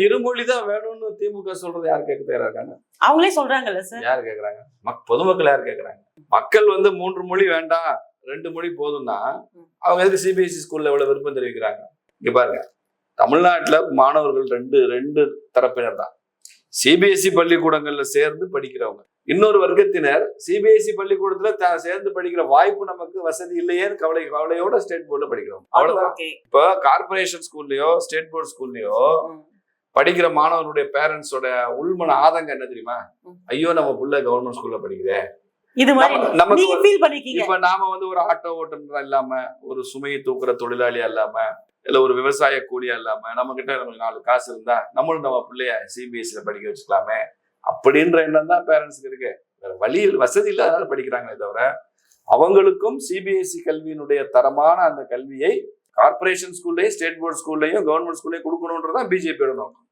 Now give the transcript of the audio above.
இருமொழி தான் வேணும்னு திமுக சொல்றது யார் கேட்க தயாரா இருக்காங்க? அவங்களே சொல்றாங்கல்ல சார். யார் கேக்குறாங்க மக் பொதுமக்கள் யார் கேக்குறாங்க மக்கள் வந்து மூன்று மொழி வேண்டாம் ரெண்டு மொழி போதும்னா அவங்க எதுக்கு சிபிஎஸ்சி ஸ்கூல்ல இவ்வளவு விருப்பம் தெரிவிக்கிறாங்க? இங்க பாருங்க. தமிழ்நாட்டுல மாணவர்கள் ரெண்டு ரெண்டு தரப்பினர் தான். சிபிஎஸ்சி பள்ளிக்கூடங்கள்ல சேர்ந்து படிக்கிறவங்க. இன்னொரு வர்க்கத்தினர் சிபிஎஸ்சி பள்ளிக்கூடத்துல த- சேர்ந்து படிக்கிற வாய்ப்பு நமக்கு வசதி இல்லையேன்னு கவலை கவலையோட ஸ்டேட் போர்டுல படிக்கிறவங்க. அவ்வளவுதான். இப்போ கார்பரேஷன் ஸ்கூல்லயோ ஸ்டேட் போர்ட் ஸ்கூல்லயோ படிக்கிற மாணவனுடைய பேரண்ட்ஸோட உள்மன ஆதங்கம் என்ன தெரியுமா. ஐயோ நம்ம புள்ள கவர்மெண்ட் ஸ்கூல்ல படிக்குதே. இது மாதிரி இப்ப நாம வந்து ஒரு ஆட்டோ ஓட்டுநரா இல்லாம ஒரு சுமையை தூக்குற தொழிலாளியா இல்லாம இல்ல ஒரு விவசாய கூலியா இல்லாம நம்ம கிட்ட நமக்கு நாலு காசு இருந்தா நம்மளும் நம்ம பிள்ளைய சிபிஎஸ்சில படிக்க வச்சுக்கலாமே? அப்படின்ற எண்ணம் தான் பேரண்ட்ஸ்க்கு இருக்கு. வேற வழி வசதி இல்லாதனால படிக்கிறாங்களே தவிர அவங்களுக்கும் சிபிஎஸ்சி கல்வியினுடைய தரமான அந்த கல்வியை கார்ப்பரேஷன் ஸ்கூல்லையும் ஸ்டேட் போர்ட் ஸ்கூல்லையும் கவர்மெண்ட் ஸ்கூல்லையும் கொடுக்கணுன்றதான் பிஜேபியோட நோக்கம்.